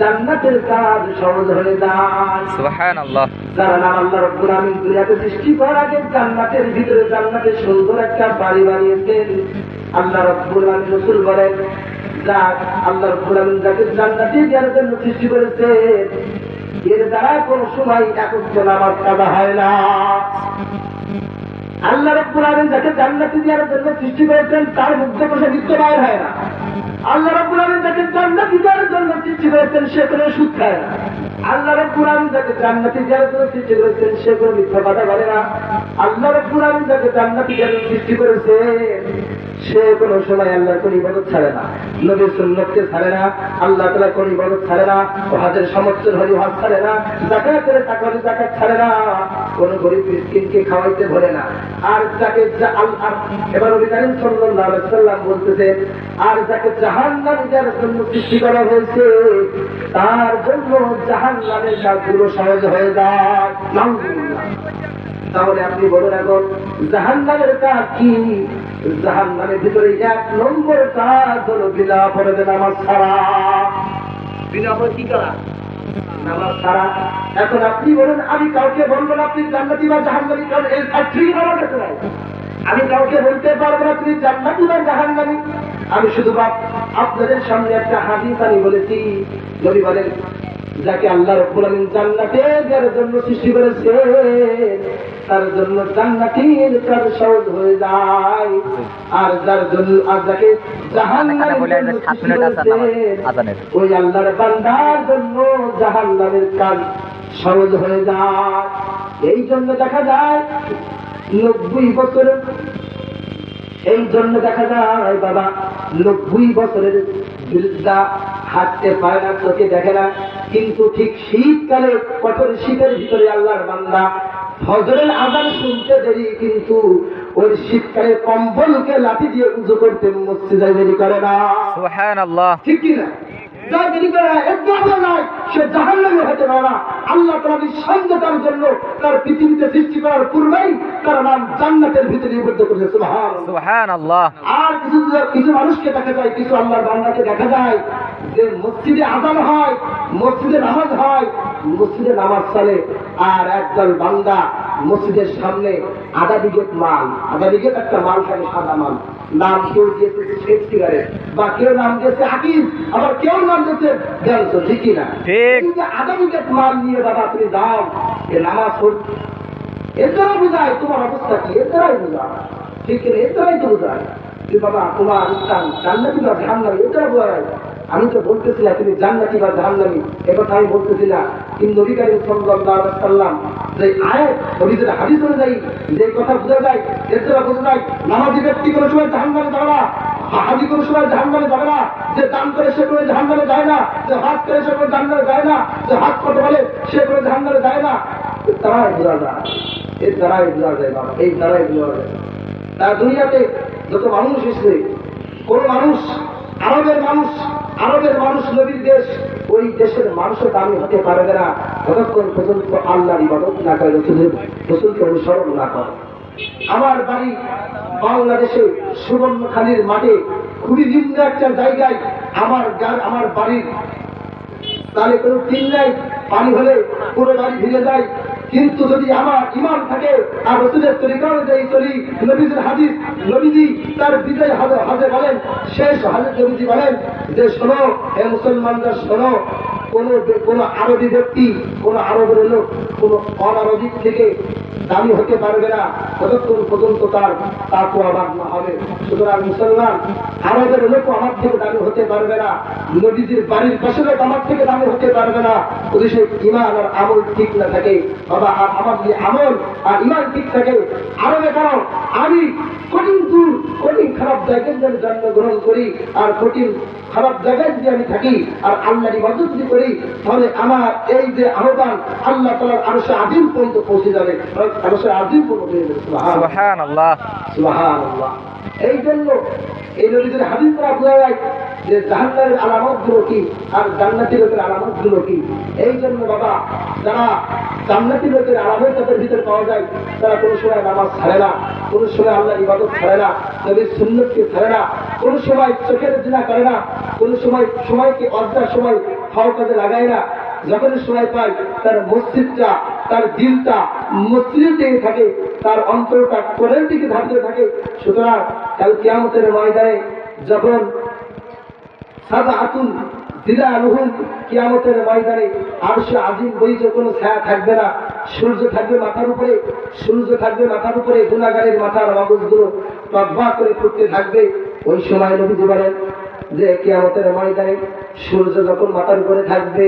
জান্নাতের কাজ সহজ হয়ে যায় আল্লাহ যারা নাম আল্লাহ রব্বুল আমিন দুনিয়াতে সৃষ্টি করার আগে জান্নাতের ভিতরে জান্নাতের সুন্দর একটা বাড়ি বানিয়েছেন। আল্লাহ রব্বুল আমিন রসুল বলেন যা আল্লাহ রব্বুল আমিন যাকে জান্নাতে দেওয়ার জন্য সৃষ্টি করেছে এর দ্বারা কোন সময় একত্র নামাজ কাদা হয় না। আল্লাহ রব্বুল আমিন যাকে জান্নাতে দেওয়ার জন্য সৃষ্টি করেছেন তার মধ্যে বসে নিত্য বাইর হয় না। আল্লাহ রাবুল আলম তাকে জান্নাতি দেওয়ার জন্য সৃষ্টি করেছেন সে কোনো খায় না। আল্লাহ রব্বুল আমিন যাকে জান্নাতি জন্য সৃষ্টি করেছেন, সে কোনো মিথ্যা কথা বলে না। আল্লাহ রব্বুল যাকে জান্নাতি দেওয়ার সৃষ্টি করেছে সে কোনো সময় আল্লাহর কোন ইবাদত ছাড়ে না। নবীর সুন্নতকে ছাড়ে না, আল্লাহ তালা কোন ইবাদত ছাড়ে না হাজের সমর্থন হরি হাত ছাড়ে না জাকাত করে টাকা হলে জাকাত ছাড়ে না, কোন গরিব মিসকিনকে খাওয়াইতে ভরে না। আর যাকে এবার করিম সাল্লাল্লাহু আলাইহি সাল্লাম বলতেছে, আর যাকে জাহান্নাম দেওয়ার জন্য সৃষ্টি করা হয়েছে, তার জন্য জাহান্নামের কাজগুলো সহজ হয়ে যায়। তাহলে আপনি বলুন এখন জাহান্নামের কাজ কি? জাহান্নামের ভিতরে এক নম্বর কাজ হলো বিনা পড়ে নামাজ ছাড়া। বিনা পড়ে কি করা? এখন আপনি বলুন, আমি কাউকে বলব না আপনি জান্নাতি বা জাহান্নামি, কারণ এই সার্টিফিকেট আমার কাছে আমি কাউকে বলতে পারব না তুমি জান্নাতি বা জাহান্নামি। আমি শুধু আপনাদের সামনে একটা হাদিস আমি বলেছি। নবী বলেন যাকে আল্লাহ রব্বুল আমিন জান্নাতে যার জন্য সৃষ্টি করেছে তার জন্য জান্নাতের কাজ সহজ হয়ে যায়। আর যার জন্য আর যাকে জাহান্নামের ওই আল্লাহর বান্দার জন্য জাহান্নামের কাজ সহজ হয়ে যায়। এই জন্য দেখা যায় নব্বই বছরের এই জন্য দেখা যায় বাবা নব্বই বছরের বৃদ্ধা হাঁটতে পারে না চোখে দেখে না। কিন্তু ঠিক শীতকালে কঠোর শীতের ভিতরে আল্লাহর বান্দা ফজরের আজান শুনতে দেরি কিন্তু ওই শীতকালে কম্বলকে লাঠি দিয়ে উজু করতে মসজিদে দেরি করে না। ঠিক কি না? দেরি করে না একটু নয় সে জাহান্নামে হতে পারে না। আল্লাহ নিঃসন্দেহতার জন্য তার পৃথিবীতে সৃষ্টি করার পূর্বেই তার নাম জান্নাতের ভিতরে নিবদ্ধ করেছে। সুবহান আল্লাহ কিছু কিছু মানুষকে দেখা যায় কিছু আল্লাহর বান্দাকে দেখা যায় যে মসজিদে আজান হয় মসজিদে নামাজ হয় মসজিদে নামাজ চলে আর একদল বান্দা মসজিদের সামনে আধা বিঘেত মাল আধা বিঘেত একটা মাল থাকে সাদা মাল নাম কেউ দিয়েছে শেখ সিগারেট বা কেউ নাম দিয়েছে আকিস আবার কেউ নাম দিয়েছে দেড়শো ঠিকই না। যে আধা বিঘেত মাল নিয়ে বাবা তুমি দাও এ নামাজ পড়। এর দ্বারা বোঝায় তোমার অবস্থা কি এর দ্বারাই বোঝায়। ঠিক না? এর দ্বারাই তো বোঝায়। যে বাবা, তোমার ইসলাম জান্নাতি বা জাহান্নামি দ্বারা বোঝায়। আমি তো বলতেছি না তুমি জান্নাতি বা জাহান্নামি, এ কথা আমি বলতেছি না। কিন্তু নবী কারীম সাল্লাম যে আয়াত নবীদের হাদিস অনুযায়ী যে কথা বোঝা যায় এর দ্বারা বোঝা যায়, নামাজি ব্যক্তি কোনো সময় জাহান্নামে যাবে না। হাজি কোনো সময় জাহান্নামে যাবে না। যে দান করে সে কোনো জাহান্নামে যায় না। যে হাত করে সে কোনো জাহান্নামে যায় না। যে হাত কত বলে, সে কোনো জাহান্নামে যায় না। তারাই বোঝা যায়। এর দ্বারাই বোঝা যায় বাবা, এই দ্বারাই বোঝা যায়। তার দুনিয়াতে যত মানুষ এসেছে, কোন মানুষ, আরবের মানুষ আরবের মানুষ নবীর দেশ, ওই দেশের মানুষও দামি হতে পারবে না যতক্ষণ পর্যন্ত আল্লাহর ইবাদত না করে রসুলের, রসুলকে অনুসরণ না করে। আমার বাড়ি বাংলাদেশে সুবর্ণখালীর মাঠে খুবই নিম্ন একটা জায়গায় আমার আমার বাড়ির তাহলে কোনো টিন নাই, পানি হলে পুরো বাড়ি ভিজে যায়। কিন্তু যদি আমার ইমান থাকে, আর রসুলের তরিকা অনুযায়ী চলি নবীদের হাদিস, নবীজি তার বিজয় হাজে হাজে বলেন, শেষ হাজে নবীজি বলেন যে, শোনো, হে মুসলমানরা, শোনো, কোন কোন আরবি ব্যক্তি, কোন আরবের লোক, কোন অনারবিক থেকে দামি হতে পারবে না। ততক্ষণ পর্যন্ত তার তাকু আবাদ না হবে। সুতরাং মুসলমান আমাদের লোক আমার থেকে দামি হতে পারবে না। নদীজির বাড়ির পাশে লোক আমার থেকে দামি হতে পারবে না। যদি সে ইমান আর আমল ঠিক না থাকে। বাবা, আর আমার যে আমল আর ইমান ঠিক থাকে আরবে কারণ আমি কঠিন দূর কঠিন খারাপ জায়গায় যদি আমি জন্মগ্রহণ করি আর কঠিন খারাপ জায়গায় যদি আমি থাকি আর আল্লাহর ইবাদত যদি করি তাহলে আমার এই যে আহ্বান আল্লাহ তালার আরও সে আদিম পর্যন্ত পৌঁছে যাবে। আরও সে আদিম পর্যন্ত আল্লাহ। এই জন্য এই হাদিস করা বোঝা যায় যে জাহান্নামের আলামতগুলো কি? আর জান্নাতি লোকের আলামতগুলো কি? এই জন্য বাবা, যারা জান্নাতি লোকের আলামত তাদের ভিতরে পাওয়া যায়, তারা কোনো সময় নামাজ ছাড়ে না, কোনো সময় আল্লাহ ইবাদত ছাড়ে না নবীর সুন্নতকে ছাড়ে না, কোনো সময় চোখের জিনা করে না, কোনো সময় সময়কে অর্ধার সময় ফাও কাজে লাগায় না। যখন সময় পায়, তার মসজিদটা, তার দিলটা মসজিদের দিকে থাকে, তার অন্তরটা কোরের দিকে ধাপতে থাকে। সুতরাং কাল কিয়ামতের ময়দানে যখন সাদা আতুন দিলা রুহুম কিয়ামতের ময়দানে আর সে আজিম বইতে কোনো ছায়া থাকবে না। সূর্য থাকবে মাথার উপরে, সূর্য থাকবে মাথার উপরে, গুণাগারের মাথার মগজগুলো টকবা করে ফুটতে থাকবে। ওই সময় নবীজি বলেন যে, কিয়ামতের ময়দানে সূর্য যখন মাথার উপরে থাকবে,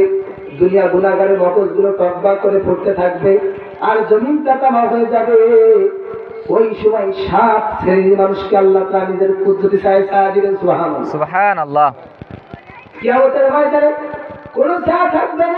দুনিয়া গুণাগারের মগজগুলো টকবা করে ফুটতে থাকবে আর জমিনটা তামা হয়ে যাবে। ওই সময় সাত শ্রেণির মানুষকে আল্লাহ তাআলা নিজের ছায়া ছায়া দিবেন, সুবহানাল্লাহ। সুবহান আল্লাহ কিয়ামতের ময়দানে কোনো চা থাকবে না।